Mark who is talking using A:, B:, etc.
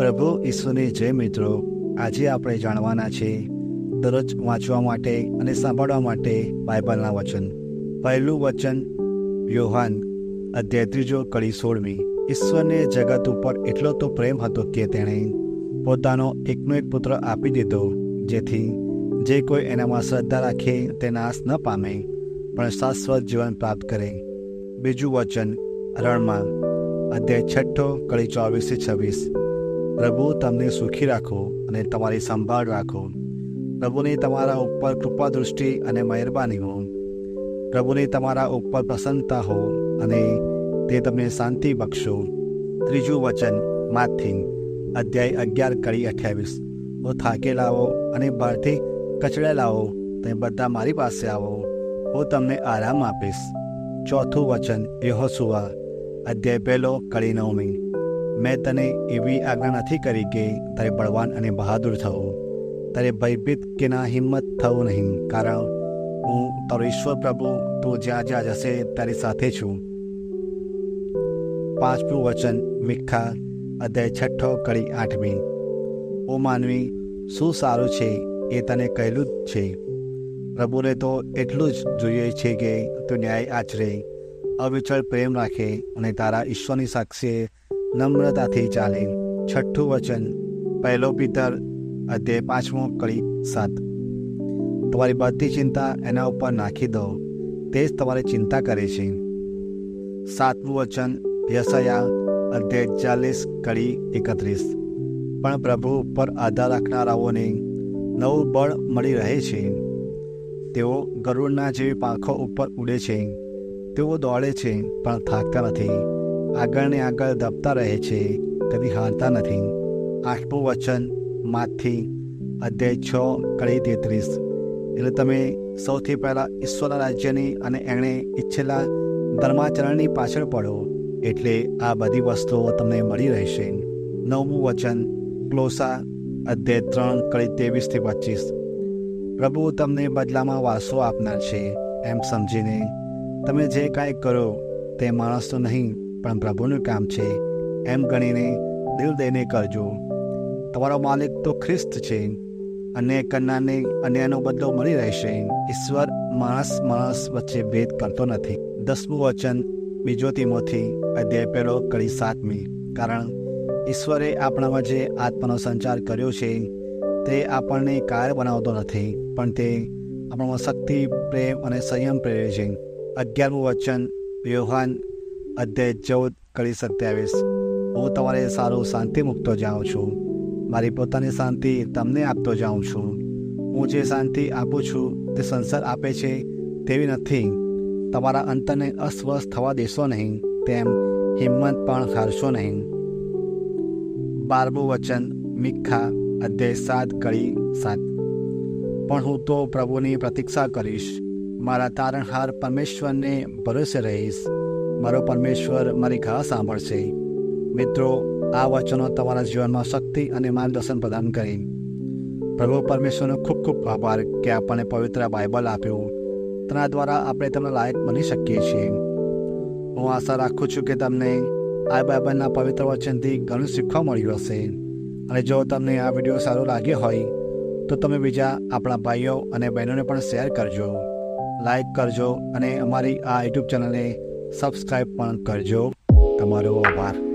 A: પ્રભુ ઈસુની જય મિત્રો, આજે આપણે જાણવાના છે દરરોજ વાંચવા માટે અને સાંભળવા માટે બાઇબલના વચન. પહેલું વચન, યોહાન, અધ્યાય ત્રીજો, કડી સોળમી. ઈશ્વરને જગત ઉપર એટલો તો પ્રેમ હતો કે તેણે પોતાનો એકનો એક પુત્ર આપી દીધો, જેથી જે કોઈ એનામાં શ્રદ્ધા રાખે તે નાશ ન પામે, પણ શાશ્વત જીવન પ્રાપ્ત કરે. બીજું વચન, રણમાં, અધ્યાય છઠ્ઠો, કડી ચોવીસથી છવ્વીસ. પ્રભુ, તમને સુખી રાખો અને તમારી સંભાળ રાખો. પ્રભુની તમારા ઉપર કૃપા દૃષ્ટિ અને મહેરબાની હો. પ્રભુની તમારા ઉપર પ્રસન્નતા હો અને તે તમને શાંતિ બક્ષો. ત્રીજું વચન, માથી. અધ્યાય અગિયાર કડી અઠ્યાવીસ. હું થાકેલાઓ અને બહારથી કચડેલાઓ તમે બધા મારી પાસે આવો. હું તમને આરામ આપીશ. ચોથું વચન, યહોસુઆ. અધ્યાય પહેલો કડી નવમી. મેં તને એવી આજ્ઞા નથી કરી કે તારે બળવાન અને બહાદુર થવું. તારે ભયભીત કે ના હિંમત થવું નહીં. કારણ હું તારો ઈશ્વર પ્રભુ, તું જ્યાં જ્યાં જશે તારી સાથે છું. પાંચમું વચન, મિખા, અધ્યાય છઠ્ઠો, કડી આઠમી. ઓ માનવી, શું સારું છે એ તને કહેલું જ છે. પ્રભુને તો એટલું જ જોઈએ છે કે તું ન્યાય આચરે, અવિચળ પ્રેમ રાખે અને તારા ઈશ્વરની સાક્ષીએ નમ્રતાથી ચાલે. છઠ્ઠું વચન, પહેલો પિતર અધ્યાય પાંચમો કડી સાત. તમારી બધી ચિંતા એના ઉપર નાખી દો. તે જ તમારી ચિંતા કરે છે. સાતમું વચન યસયા અધ્યાય ચાલીસ કડી એકત્રીસ. પણ પ્રભુ ઉપર આધાર રાખનારાઓને નવું બળ મળી રહે છે. તેઓ ગરુડના જેવી પાંખો ઉપર ઉડે છે. તેઓ દોડે છે, પણ થાકતા નથી. આગળ ને આગળ દબતા રહે છે, કદી હારતા નથી. આઠમું વચન, માથી, અધ્યાય છ, કડી તેત્રીસ. એટલે તમે સૌથી પહેલાં ઈશ્વરના રાજ્યની અને એણે ઈચ્છેલા ધર્માચરણની પાછળ પડો, એટલે આ બધી વસ્તુઓ તમને મળી રહેશે. નવમું વચન, ક્લોસા, અધ્યાય ત્રણ, કડી ત્રેવીસથી પચીસ. પ્રભુ તમને બદલામાં વાસો આપનાર છે, એમ સમજીને તમે જે કાંઈ કરો તે માણસનું નહીં પણ પ્રભુનું કામ છે એમ ગણીને દિલ દઈને કરજો. તમારો માલિક તો ખ્રિસ્ત છે અને કરનારને અન્યનો બદલો મળી રહેશે. ઈશ્વર માણસ માણસ વચ્ચે ભેદ કરતો નથી. દસમું વચન, બીજો તિમોથી અધ્યાય પહેલો કડી સાતમી. કારણ ઈશ્વરે આપણામાં જે આત્માનો સંચાર કર્યો છે, તે આપણને કાર બનાવતો નથી, પણ તે આપણામાં શક્તિ, પ્રેમ અને સંયમ પ્રેરે છે. અગિયારમું વચન વ્યવહાન અધ્યાય ચૌદ, કડી સત્યાવીસ. હું તમારે સારું શાંતિ મૂકતો જાઉં છું. મારી પોતાની શાંતિ તમને આપતો જાઉં છું. હું જે શાંતિ આપું છું તે સંસાર આપે છે તેવી નથી. તમારા અંતરને અસ્વસ્થ થવા દેશો નહીં, તેમ હિંમત પણ હારશો નહીં. બારમું વચન, મીખા, અધ્યાય સાત, કડી સાત. પણ હું તો પ્રભુની પ્રતીક્ષા કરીશ. મારા તારણહાર પરમેશ્વરને ભરોસે રહીશ. મારો પરમેશ્વર મારી ઘા સાંભળશે. મિત્રો, આ વચનો તમારા જીવનમાં શક્તિ અને માર્ગદર્શન પ્રદાન કરી. પ્રભુ પરમેશ્વરનો ખૂબ ખૂબ આભાર કે આપણને પવિત્ર બાઇબલ આપ્યું. તેના દ્વારા આપણે તમને લાયક બની શકીએ છીએ. હું આશા રાખું છું કે તમને આ બાઇબલના પવિત્ર વચનથી ઘણું શીખવા મળ્યું હશે. અને જો તમને આ વીડિયો સારો લાગ્યો હોય, તો તમે બીજા આપણા ભાઈઓ અને બહેનોને પણ શેર કરજો. લાઈક કરજો અને અમારી આ યુટ્યુબ ચેનલને સબસ્ક્રાઈબ પણ કરજો. તમારો આભાર.